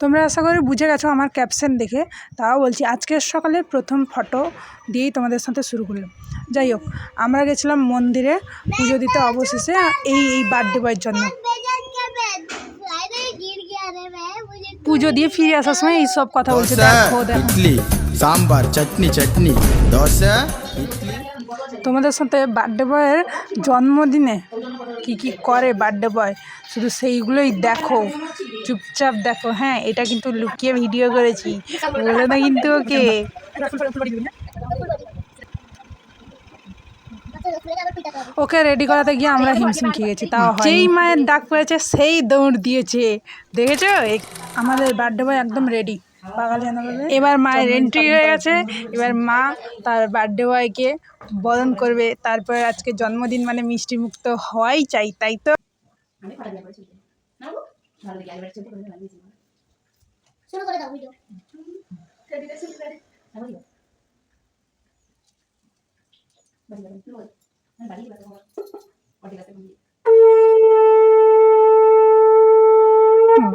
তোমরা আশা করি বুঝে গেছো আমার ক্যাপশন দেখে। তাও বলছি আজকের সকালে প্রথম ফটো দিয়েই তোমাদের সাথে শুরু করলাম। যাই হোক আমরা গেছিলাম মন্দিরে পুজো দিতে অবশেষে এই এই বার্থডে বয়ের জন্য। পুজো দিয়ে ফিরে আসার সময় এইসব কথা বলছে। দেখো দেখো। ইডলি সাম্বার চাটনি চাটনি। দশা তোমাদের সাথে বার্থডে বয়ের জন্মদিনে কি কি করে বার্থডে বয় শুধু সেইগুলোই দেখো। চুপচাপ দেখো। হ্যাঁ এটা কিন্তু লুকিয়ে ভিডিও করেছি। বলে না কিন্তু ওকে। ওকে রেডি করাতে গিয়ে আমরা হিমশিম খেয়ে গেছি। তাও যেই মায়ের ডাক পেয়েছে সেই দৌড় দিয়েছে। দেখেছ? আমাদের বার্থডে বয় একদম রেডি এবার মায়ের এন্ট্রি হয়ে গেছে। এবার মা তার বার্থডে বয়কে বরণ করবে। তারপরে আজকে জন্মদিন মানে মিষ্টি মুক্ত হওয়াই চাই তাই তো? শুরু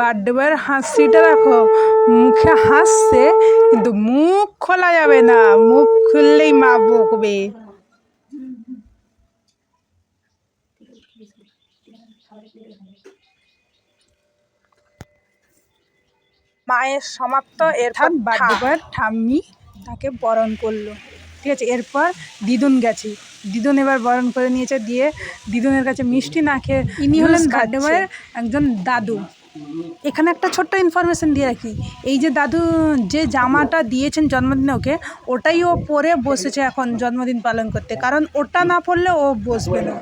বার্থডে বয়ের হাসিটা দেখো মুখে হাসছে কিন্তু মুখ খোলা যাবে না মুখ খুললেই মা বকবে। মায়ের সমাপ্ত এরপর বার্থডে বয়ের ঠাম্মি তাকে বরণ করল। ঠিক আছে এরপর দিদুন গেছে। দিদুন এবার বরণ করে নিয়েছে দিয়ে দিদুনের কাছে মিষ্টি না খেয়ে ইনি হলেন বার্থডে বয়ের একজন দাদু। এখানে একটা ছোট্ট ইনফরমেশন দিয়ে রাখি। এই যে দাদু যে জামাটা দিয়েছেন জন্মদিনে ওকে ওটাই ও পরে বসেছে এখন জন্মদিন পালন করতে। কারণ ওটা না পরলে ও বসবে না.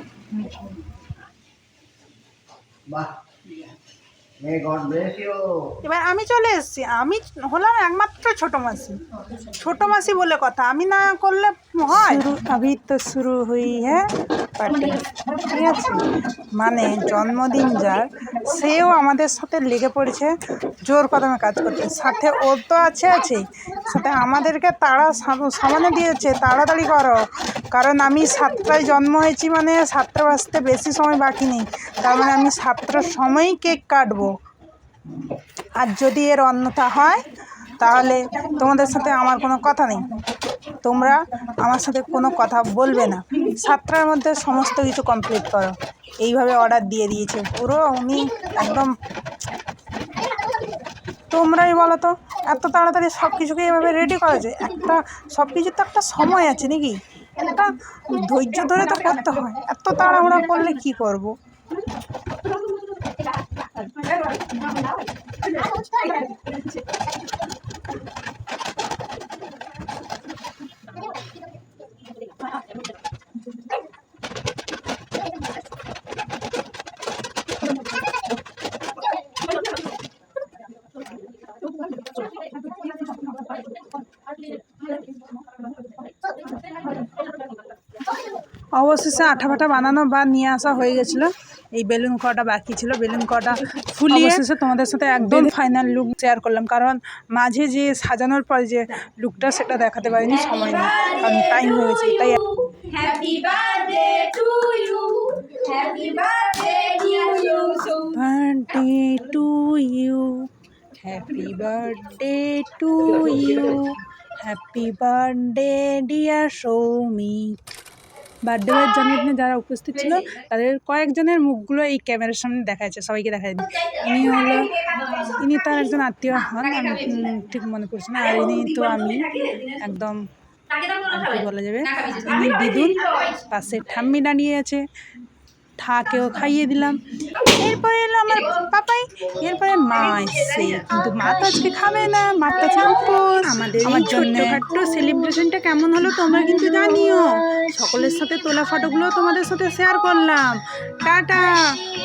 এবার আমি চলে এসেছি। আমি হলাম একমাত্র ছোট মাসি। ছোট মাসি বলে কথা। আমি না করলে হয়? আভি তো শুরু হই হ্যাঁ? পার্টি। ঠিক আছে। মানে জন্মদিন যার, সেও আমাদের সাথে লেগে পড়েছে, জোর কদমে কাজ করতে। সাথে ওর তো আছে, আছেই। সাথে আমাদেরকে সাম- সামনে দিয়েছে, তাড়াতাড়ি করো। কারণ আমি সাতটায় জন্ম হয়েছি মানে সাতটা বাজতে বেশি সময় বাকি নেই। তার মানে আমি সাতটার সময়ই কেক কাটবো। আর যদি এর অন্যথা হয়, তাহলে তোমাদের সাথে আমার কোনো কথা নেই। তোমরা আমার সাথে কোনো কথা বলবে না। সাতটার মধ্যে সমস্ত কিছু কমপ্লিট করো। এইভাবে অর্ডার দিয়ে দিয়েছে। পুরো উনি একদম তোমরাই বলো তো, এত তাড়াতাড়ি সব কিছুকে এভাবে রেডি করা যায়? একটা সব কিছুর তো একটা সময় আছে নাকি? একটা ধৈর্য ধরে তো করতে হয়। এত তাড়াহুড়া করলে কি করব? অবশেষে আঠা ফাটা বানানো বা নিয়ে আসা হয়ে গেছিল। এই বেলুন কটা বাকি ছিল। বেলুন কটা ফুলিয়ে অবশেষে তোমাদের সাথে একদম ফাইনাল লুক শেয়ার করলাম। কারণ মাঝে যে সাজানোর পর যে লুকটা সেটা দেখাতে পারিনি সময় নেই। কারণ টাইম হয়ে গেছে। তাই birthday to you happy birthday to you happy birthday dear Soumik birthday বয়ের জন্মদিনে যারা উপস্থিত ছিল তাদের কয়েকজনের মুখগুলো এই ক্যামেরার সামনে দেখা যাচ্ছে সবাইকে দেখা যায়নি ইনি হলো ইনি তার একজন আত্মীয় হন আমি ঠিক মনে পড়ছে না আর ইনি তো আমি একদম কি বলা যাবে ইনি দিদুন পাশে ঠাম্মি দাঁড়িয়ে আছে ঠাকেও খাইয়ে দিলাম। এরপরে এলো আমার পাপাই এরপরে মা এসছে কিন্তু মা তো আজকে খাবে না মা তো আজকে আমাদের আমার জন্য ছোট্টখাট্ট সেলিব্রেশনটা কেমন হলো তোমরা কিন্তু জানিও। সকলের সাথে তোলা ফটোগুলো তোমাদের সাথে শেয়ার করলাম। টাটা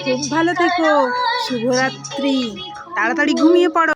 খুব ভালো থেকো। শুভরাত্রি। তাড়াতাড়ি ঘুমিয়ে পড়ো।